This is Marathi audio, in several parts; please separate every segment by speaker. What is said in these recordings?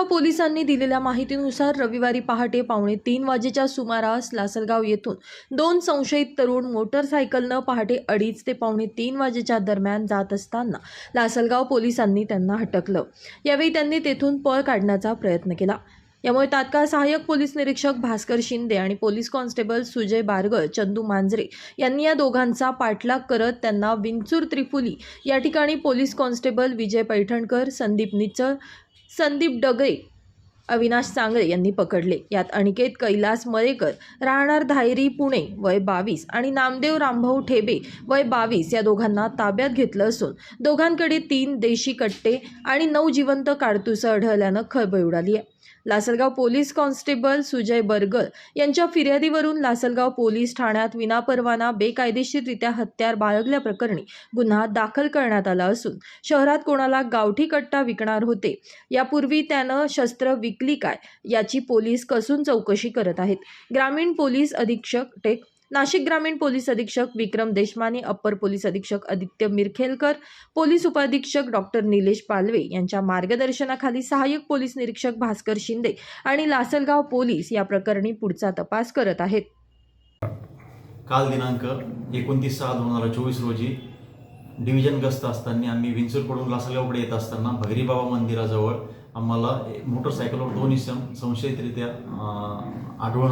Speaker 1: लासलगाव पोलिसांनी दिलेल्या माहितीनुसार रविवारी पहाटे पावणे तीन वाजेच्या सुमारास लासलगाव येथून दोन संशयित तरुण मोटरसायकलनं पहाटे अडीच ते पावणे तीन वाजेच्या दरम्यान जात असताना लासलगाव पोलिसांनी त्यांना हटकलं यावेळी त्यांनी तेथून पळ काढण्याचा प्रयत्न केला. यामुळे तात्काळ सहाय्यक पोलीस निरीक्षक भास्कर शिंदे आणि पोलीस कॉन्स्टेबल सुजय बारगळ चंदू मांजरे यांनी या दोघांचा पाठलाग करत त्यांना विंचूर त्रिफुली या ठिकाणी पोलीस कॉन्स्टेबल विजय पैठणकर संदीप निचळ संदीप डगरे अविनाश सांगळे यांनी पकडले. यात अनिकेत कैलास मरेकर राहणार धायरी पुणे वय बावीस आणि नामदेव रामभाऊ ठेबे वय बावीस या दोघांना ताब्यात घेतलं असून दोघांकडे तीन देशी कट्टे आणि नऊ जिवंत काडतुसं आढळल्यानं खळबळ उडाली आहे. लासलगाव पोलीस कॉन्स्टेबल सुजय बर्गल यांच्या फिर्यादीवरून लासलगाव पोलीस ठाण्यात विनापरवाना बेकायदेशीररित्या हत्यार बाळगल्याप्रकरणी गुन्हा दाखल करण्यात आला असून शहरात कोणाला गावठी कट्टा विकणार होते यापूर्वी त्यानं शस्त्र विकली काय याची पोलीस कसून चौकशी करत आहेत. ग्रामीण पोलीस अधीक्षक टेक नाशिक ग्रामीण पोलीस अधीक्षक विक्रम देशमाने अप्पर पोलीस अधीक्षक आदित्य मिरखेलकर पोलीस उपाधीक्षक डॉक्टर निलेश पालवे यांच्या मार्गदर्शनाखाली सहाय्यक पोलीस निरीक्षक भास्कर शिंदे आणि लासलगाव पोलीस या प्रकरणी पुढचा तपास करत आहेत.
Speaker 2: काल दिनांक एकोणतीस सहा दोन हजार चोवीस रोजी डिव्हिजन गस्त असताना आम्ही विंचूरकडून लासलगावकडे येत असताना भगरीबाबा मंदिराजवळ आम्हाला मोटरसायकलवर दोन इसम संशयितरित्या आढळून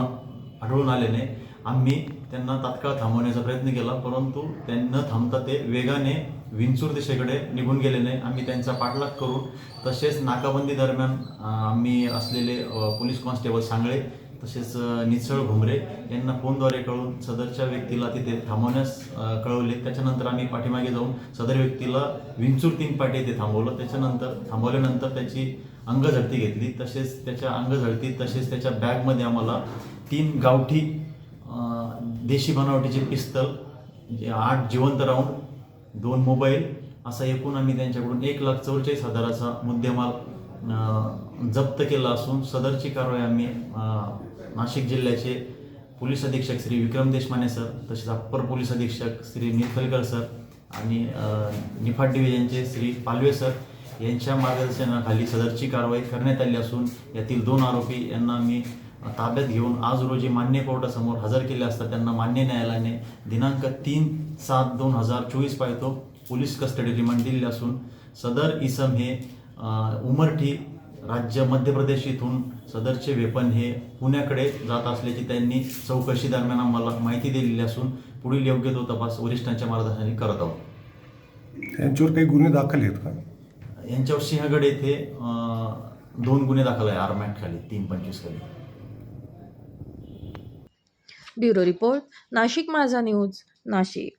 Speaker 2: आढळून आल्याने आम्ही त्यांना तात्काळ थांबवण्याचा प्रयत्न केला परंतु त्यांना थांबता ते वेगाने विंचूर दिशेकडे निघून गेल्याने आम्ही त्यांचा पाठलाग करू तसेच नाकाबंदी दरम्यान आम्ही असलेले पोलीस कॉन्स्टेबल सांगळे तसेच निचळ निसळ घुमरे यांना फोनद्वारे कळून सदरच्या व्यक्तीला तिथे थांबवण्यास कळवले. त्याच्यानंतर आम्ही पाठीमागे जाऊन सदर व्यक्तीला विंचूर तीन पाठी येथे थांबवलं. त्याच्यानंतर थांबवल्यानंतर त्याची अंगझडती घेतली. तसेच त्याच्या अंगझडती तसेच त्याच्या बॅगमध्ये आम्हाला तीन गावठी देशी बनावटीचे पिस्तल जे आठ जिवंत राऊंड दोन मोबाईल असा एकूण आम्ही त्यांच्याकडून एक लाख चौवेचाळीस हजाराचा मुद्देमाल जप्त केला असून सदरची कारवाई आम्ही नाशिक जिल्ह्याचे पोलीस अधीक्षक श्री विक्रम देशमाने सर तसेच अप्पर पोलीस अधीक्षक श्री निफलकर सर आणि अ, निफाड डिव्हिजनचे श्री पालवे सर यांच्या मार्गदर्शनाखाली सदरची कारवाई करण्यात आली असून यातील दोन आरोपी यांना आम्ही ताब्यात घेऊन आज रोजी मान्य कोर्टासमोर हजर केले असता त्यांना मान्य न्यायालयाने दिनांक तीन सात दोन हजार चोवीस पायतो पोलीस कस्टडी रिमांड दिले असून सदर इसम हे उमरठी राज्य मध्य प्रदेश इथून सदरचे वेपन हे पुण्याकडे जात असल्याची त्यांनी चौकशी दरम्यान आम्हाला माहिती दिलेली असून पुढील योग्य तो तपास वरिष्ठांच्या मार्गदर्शनाने करत आहोत.
Speaker 3: यांच्यावर काही गुन्हे दाखल आहेत का?
Speaker 2: यांच्यावर सिंहगड येथे दोन गुन्हे दाखल आहे आरमॅट खाली तीन पंचवीस खाली
Speaker 1: ब्युरो रिपोर्ट नाशिक माझा न्यूज नाशिक.